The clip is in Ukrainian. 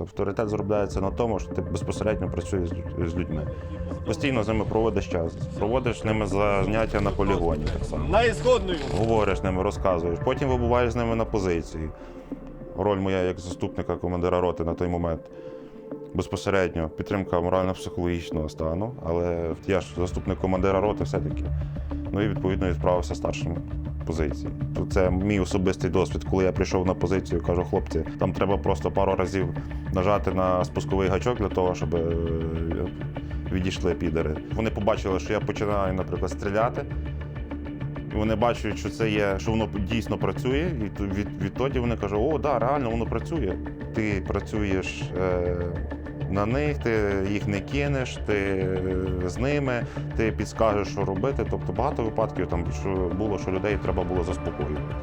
Авторитет заробляється на тому, що ти безпосередньо працюєш з- з людьми. Постійно з ними проводиш час, проводиш з ними заняття на полігоні так само. На ісходною. Говориш з ними, розказуєш. Потім вибуваєш з ними на позиції. Роль моя як заступника командира роти на той момент. Безпосередньо підтримка морально-психологічного стану, але я ж заступник командира роти все-таки. Ну і відповідно відправився старшим позиції. Це мій особистий досвід, коли я прийшов на позицію, кажу, хлопці, там треба просто пару разів нажати на спусковий гачок для того, щоб е, відійшли підери. Вони побачили, що я починаю, наприклад, стріляти. І вони бачать, що це є, що воно дійсно працює, і від, відтоді вони кажуть, о, да, реально воно працює. Ти працюєш е, на них, ти їх не кинеш, ти е, з ними, ти підскажеш, що робити. Тобто багато випадків там що було, що людей треба було заспокоювати.